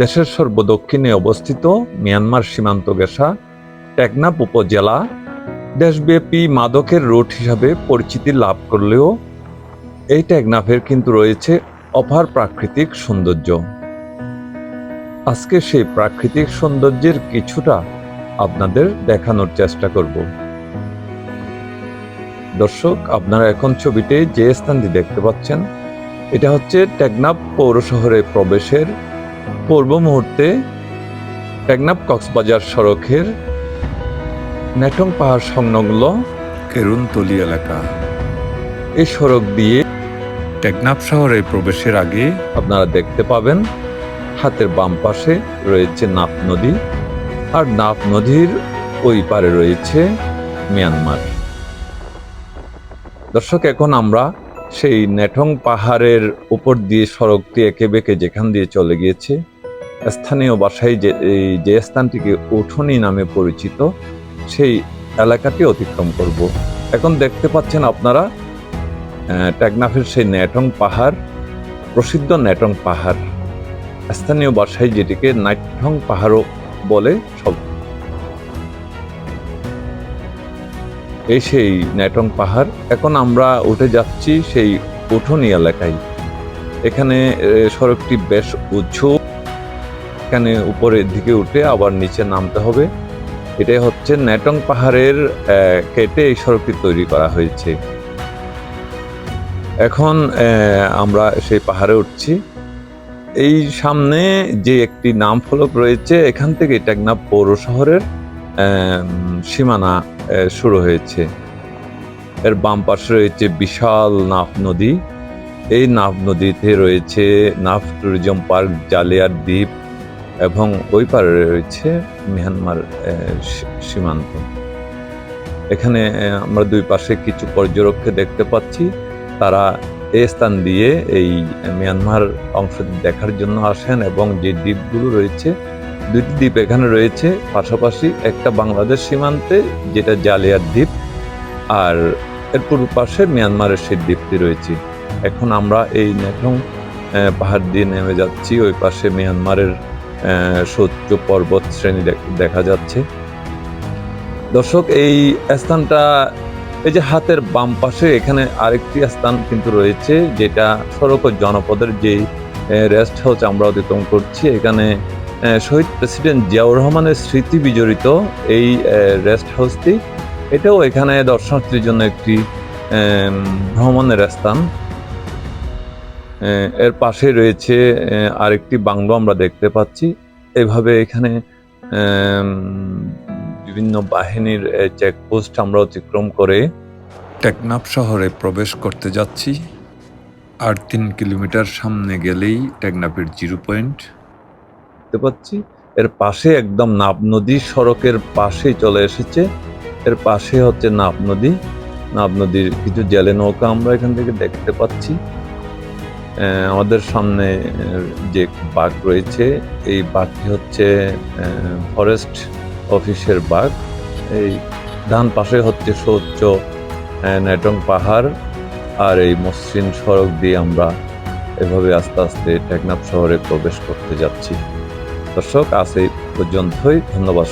দেশের সর্বদক্ষিণে অবস্থিত মিয়ানমার সীমান্ত গেসা টেকনাফ উপজেলা, দেশব্যাপী মাদকের রুট হিসাবে পরিচিতি লাভ করলেও এই টেকনাফের কিন্তু রয়েছে অপার প্রাকৃতিক সৌন্দর্য। আজকে সেই প্রাকৃতিক সৌন্দর্যের কিছুটা আপনাদের দেখানোর চেষ্টা করব। দর্শক, আপনারা এখন ছবিতে যে স্থানটি দেখতে পাচ্ছেন, এটা হচ্ছে টেকনাফ পৌর শহরে প্রবেশের পূর্ব মুহূর্তে টেকনাফ কক্সবাজার সড়কের নেটং পাহাড় সংলগ্ন কেরুনতলি এলাকা। এই সড়ক দিয়ে টেকনাফ শহরে প্রবেশের আগে আপনারা দেখতে পাবেন হাতের বাম পাশে রয়েছে নাপ নদী আর নাপ নদীর ওই পারে রয়েছে মিয়ানমার। দর্শক এখন আমরা সেই নেটং পাহাড়ের উপর দিয়ে সড়কটি একে বেঁকে যেখান দিয়ে চলে গিয়েছে স্থানীয় বাসায় যে যে স্থানটিকে উঠোনি নামে পরিচিত, সেই এলাকাটি অতিক্রম করব। এখন দেখতে পাচ্ছেন আপনারা টেকনাফের সেই ন্যাটং পাহাড়, প্রসিদ্ধ ন্যাটং পাহাড়। স্থানীয় ভাষায় যেটিকে নাইটং পাহাড়ও বলে সব। এই সেই ন্যাটং পাহাড়। এখন আমরা উঠে যাচ্ছি সেই উঠোনি এলাকায়। এখানে সড়কটি বেশ উঁচু। এখানে উপরের দিকে উঠে আবার নিচে নামতে হবে। এটাই হচ্ছে ন্যাটং পাহাড়ের কেটে এই সড়কটি তৈরি করা হয়েছে। এখন আমরা সেই পাহাড়ে উঠছি। এই সামনে যে একটি নাম ফলক রয়েছে, এখান থেকে টেকনাফ পৌর শহরের সীমানা শুরু হয়েছে। এর বাম পাশে রয়েছে বিশাল নাফ নদী। এই নাফ নদীতে রয়েছে নাফ ট্যুরিজম পার্ক, জালিয়ার দ্বীপ এবং ওই পারে রয়েছে মিয়ানমার সীমান্ত। এখানে আমরা দুই পাশে কিছু পর্যটককে দেখতে পাচ্ছি। তারা এই স্থান দিয়ে এই মিয়ানমার অংশ দেখার জন্য আসেন এবং যে দ্বীপগুলো রয়েছে, দুটি দ্বীপ এখানে রয়েছে। পাশাপাশি একটা বাংলাদেশ সীমান্তে, যেটা জালিয়ার দ্বীপ, আর এর পূর্ব পাশে মিয়ানমারের সেই দ্বীপটি রয়েছে। এখন আমরা এই নেটং পাহাড় দিয়ে নেমে যাচ্ছি। ওই পাশে মিয়ানমারের সূর্য পর্বত শ্রেণি দেখা যাচ্ছে। দর্শক, এই স্থানটা, এই যে হাতের বাম পাশে এখানে আরেকটি স্থান কিন্তু রয়েছে, যেটা সড়ক জনপদের যেই রেস্ট হাউস আমরা অতিক্রম করছি, এখানে শহীদ প্রেসিডেন্ট জিয়াউর রহমানের স্মৃতি বিজড়িত এই রেস্ট হাউসটি। এটাও এখানে দর্শনার্থীর জন্য একটি ভ্রমণের স্থান। এর পাশে রয়েছে আরেকটি বাংলো আমরা দেখতে পাচ্ছি। এভাবে এখানে বিভিন্ন বাহিনীর চেকপোস্ট আমরা অতিক্রম করে টেকনাফ শহরে প্রবেশ করতে যাচ্ছি। আর তিন কিলোমিটার সামনে গেলেই টেকনাফের জিরো পয়েন্ট। দেখতে পাচ্ছি, এর পাশে একদম নাব নদী সড়কের পাশেই চলে এসেছে। এর পাশে হচ্ছে নাব নদী। নাব নদীর কিছু জেলে নৌকা আমরা এখান থেকে দেখতে পাচ্ছি। আমাদের সামনে যে বাঘ রয়েছে, এই বাঘটি হচ্ছে ফরেস্ট অফিসের বাঘ। এই ডান পাশে হচ্ছে সৌচ্চ নেটং পাহাড়, আর এই মসৃণ সড়ক দিয়ে আমরা এভাবে আস্তে আস্তে টেকনাফ শহরে প্রবেশ করতে যাচ্ছি। দর্শক, আজ এই পর্যন্তই। ধন্যবাদ।